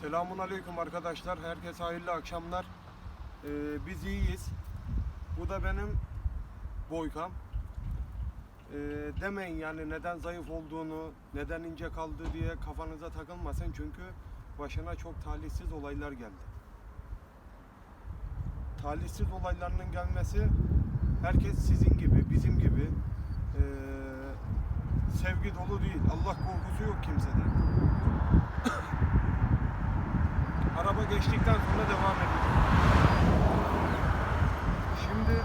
Selamun Aleyküm arkadaşlar. Herkese hayırlı akşamlar. Ee, biz iyiyiz. Bu da benim boykam. Ee, demeyin yani neden zayıf olduğunu, neden ince kaldığı diye kafanıza takılmasın. Çünkü başına çok talihsiz olaylar geldi. Talihsiz olaylarının gelmesi herkes sizin gibi, bizim gibi ee, sevgi dolu değil. Allah korkusu yok kimsede. Araba geçtikten sonra devam edeceğim. Şimdi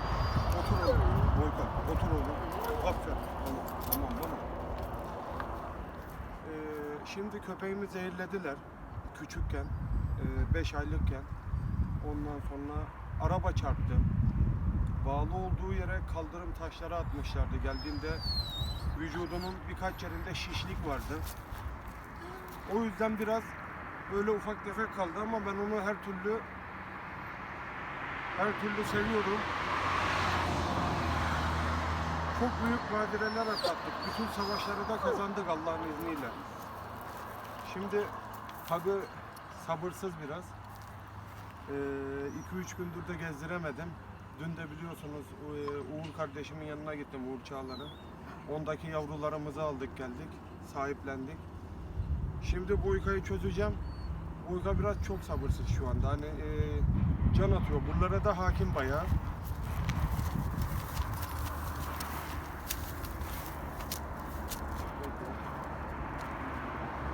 otur oğlum. Volkan otur oğlum. Aferin. Tamam tamam tamam. Ee, şimdi köpeğimi zehirlediler. Küçükken. 5 aylıkken. Ondan sonra araba çarptı. Bağlı olduğu yere kaldırım taşları atmışlardı. Geldiğinde vücudunun birkaç yerinde şişlik vardı. O yüzden biraz böyle ufak tefek kaldı ama ben onu her türlü her türlü seviyorum. Çok büyük badireler atlattık. Bütün savaşları da kazandık Allah'ın izniyle. Şimdi tabi sabırsız biraz. 2-3 gündür de gezdiremedim. Dün de biliyorsunuz e, Uğur kardeşimin yanına gittim Uğur Çağlar'ın. Ondaki yavrularımızı aldık geldik. Sahiplendik. Şimdi bu uykayı çözeceğim. Uyka biraz çok sabırsız şu anda. Hani e, can atıyor. Buralara da hakim bayağı.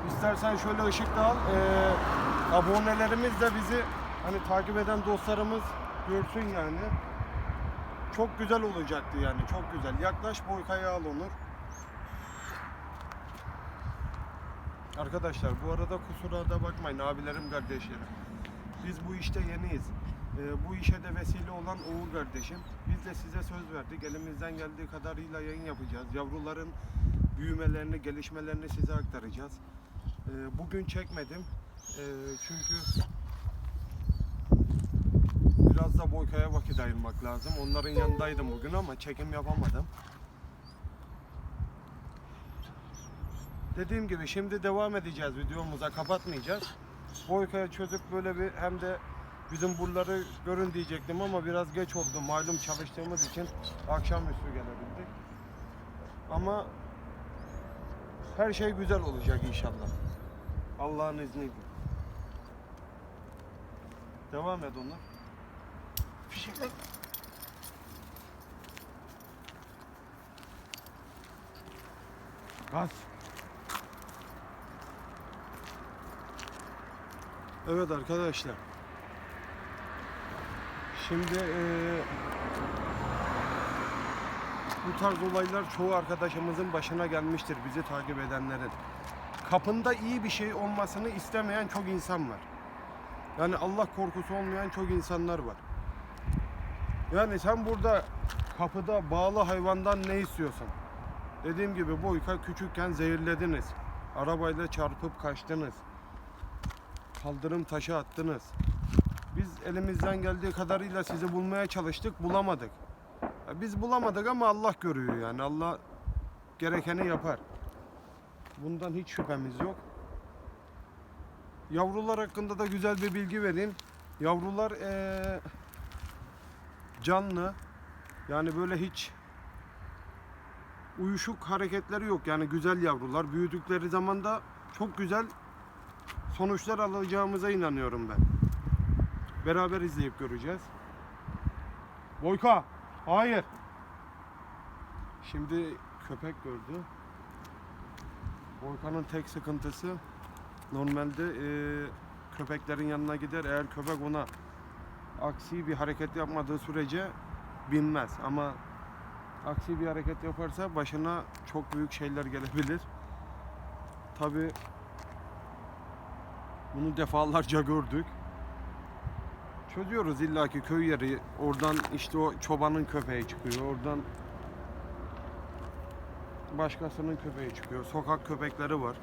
İstersen şöyle ışık da al. E, abonelerimiz de bizi hani takip eden dostlarımız görsün yani. Çok güzel olacaktı yani. Çok güzel. Yaklaş Boyka'yı al Onur. Arkadaşlar bu arada kusura da bakmayın abilerim kardeşlerim. Biz bu işte yeniyiz. Ee, bu işe de vesile olan Uğur kardeşim. Biz de size söz verdik. Elimizden geldiği kadarıyla yayın yapacağız. Yavruların büyümelerini, gelişmelerini size aktaracağız. Ee, bugün çekmedim. Ee, çünkü biraz da Boyka'ya vakit ayırmak lazım. Onların yanındaydım bugün ama çekim yapamadım. Dediğim gibi şimdi devam edeceğiz videomuza kapatmayacağız. Boyka'ya çözüp böyle bir hem de bizim buraları görün diyecektim ama biraz geç oldu. Malum çalıştığımız için akşamüstü gelebildik. Ama her şey güzel olacak inşallah. Allah'ın izniyle. Devam et onu. Fişekle. Gaz. Evet arkadaşlar. Şimdi eee, bu tarz olaylar çoğu arkadaşımızın başına gelmiştir bizi takip edenlerin. Kapında iyi bir şey olmasını istemeyen çok insan var. Yani Allah korkusu olmayan çok insanlar var. Yani sen burada kapıda bağlı hayvandan ne istiyorsun? Dediğim gibi boyka küçükken zehirlediniz. Arabayla çarpıp kaçtınız kaldırım taşı attınız. Biz elimizden geldiği kadarıyla sizi bulmaya çalıştık, bulamadık. Ya Biz bulamadık ama Allah görüyor yani. Allah gerekeni yapar. Bundan hiç şüphemiz yok. Yavrular hakkında da güzel bir bilgi vereyim. Yavrular eee, canlı. Yani böyle hiç uyuşuk hareketleri yok. Yani güzel yavrular. Büyüdükleri zaman da çok güzel sonuçlar alacağımıza inanıyorum ben. Beraber izleyip göreceğiz. Boyka, hayır. Şimdi köpek gördü. Boyka'nın tek sıkıntısı normalde e, köpeklerin yanına gider. Eğer köpek ona aksi bir hareket yapmadığı sürece binmez. Ama aksi bir hareket yaparsa başına çok büyük şeyler gelebilir. Tabi bunu defalarca gördük. Çözüyoruz illaki köy yeri. Oradan işte o çobanın köpeği çıkıyor. Oradan başkasının köpeği çıkıyor. Sokak köpekleri var.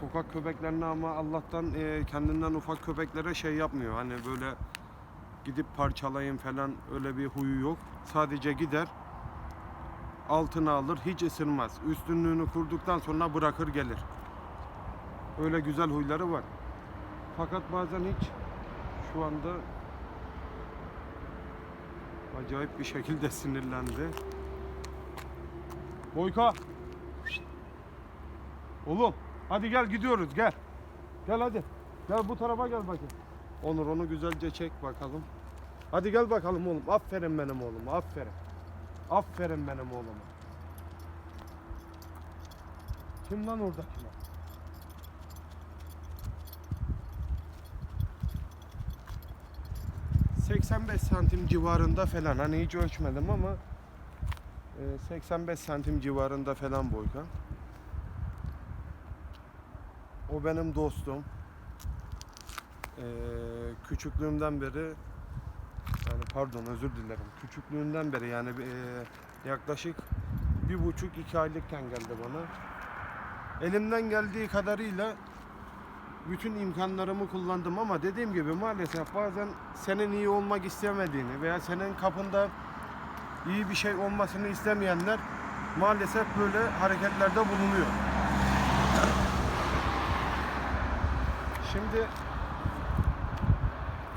Sokak köpeklerine ama Allah'tan e, kendinden ufak köpeklere şey yapmıyor. Hani böyle gidip parçalayın falan öyle bir huyu yok. Sadece gider altına alır hiç ısırmaz. Üstünlüğünü kurduktan sonra bırakır gelir. Öyle güzel huyları var. Fakat bazen hiç şu anda acayip bir şekilde sinirlendi. Boyka. Oğlum hadi gel gidiyoruz gel. Gel hadi. Gel bu tarafa gel bakayım. Onur onu güzelce çek bakalım. Hadi gel bakalım oğlum. Aferin benim oğlum. Aferin. Aferin benim oğluma. Kim lan oradakiler? ...85 santim civarında falan... ...hani hiç ölçmedim ama... e, ...85 santim civarında falan boyka. O benim dostum. Ee, küçüklüğümden beri yani pardon özür dilerim. Küçüklüğünden beri yani e, yaklaşık bir buçuk iki aylıkken geldi bana. Elimden geldiği kadarıyla bütün imkanlarımı kullandım ama dediğim gibi maalesef bazen senin iyi olmak istemediğini veya senin kapında iyi bir şey olmasını istemeyenler maalesef böyle hareketlerde bulunuyor. Şimdi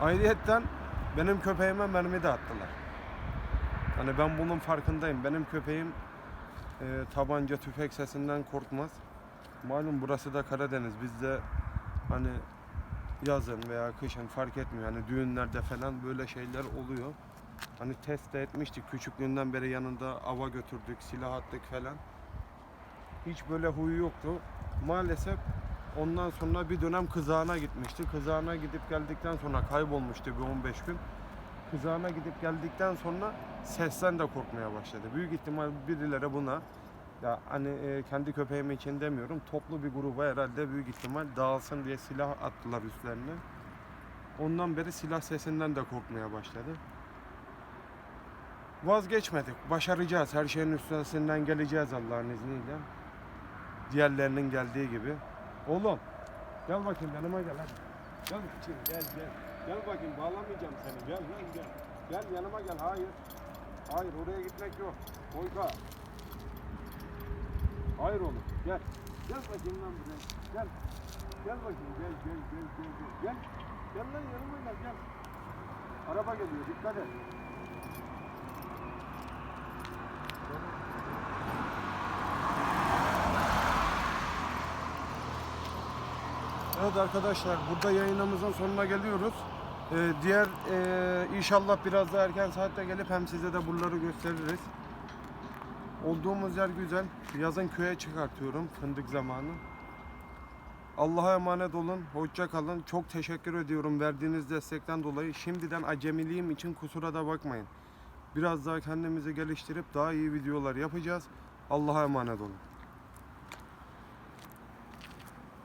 ayrıyetten benim köpeğime mermi de attılar. Hani ben bunun farkındayım. Benim köpeğim e, tabanca tüfek sesinden korkmaz. Malum burası da Karadeniz. Bizde hani yazın veya kışın fark etmiyor. Hani düğünlerde falan böyle şeyler oluyor. Hani test de etmiştik. Küçüklüğünden beri yanında ava götürdük, silah attık falan. Hiç böyle huyu yoktu. Maalesef ondan sonra bir dönem kızağına gitmişti. Kızağına gidip geldikten sonra kaybolmuştu bir 15 gün. Kızağına gidip geldikten sonra sesten de korkmaya başladı. Büyük ihtimal birileri buna ya hani e, kendi köpeğim için demiyorum. Toplu bir gruba herhalde büyük ihtimal dağılsın diye silah attılar üstlerine. Ondan beri silah sesinden de korkmaya başladı. Vazgeçmedik. Başaracağız. Her şeyin üstesinden geleceğiz Allah'ın izniyle. Diğerlerinin geldiği gibi. Oğlum gel bakayım yanıma gel hadi. Gel bakayım gel gel. Gel bakayım bağlamayacağım seni. Gel gel gel. Gel yanıma gel. Hayır. Hayır oraya gitmek yok. Boyka. Hayır oğlum gel. Gel bakayım lan buraya. Gel. Gel bakayım gel gel gel gel gel. Gel. Gel lan yanıma gel gel. Araba geliyor dikkat et. Evet arkadaşlar burada yayınımızın sonuna geliyoruz. Ee, diğer e, inşallah biraz daha erken saatte gelip hem size de buraları gösteririz. Olduğumuz yer güzel. Yazın köye çıkartıyorum fındık zamanı. Allah'a emanet olun. Hoşça kalın. Çok teşekkür ediyorum verdiğiniz destekten dolayı. Şimdiden acemiliğim için kusura da bakmayın. Biraz daha kendimizi geliştirip daha iyi videolar yapacağız. Allah'a emanet olun.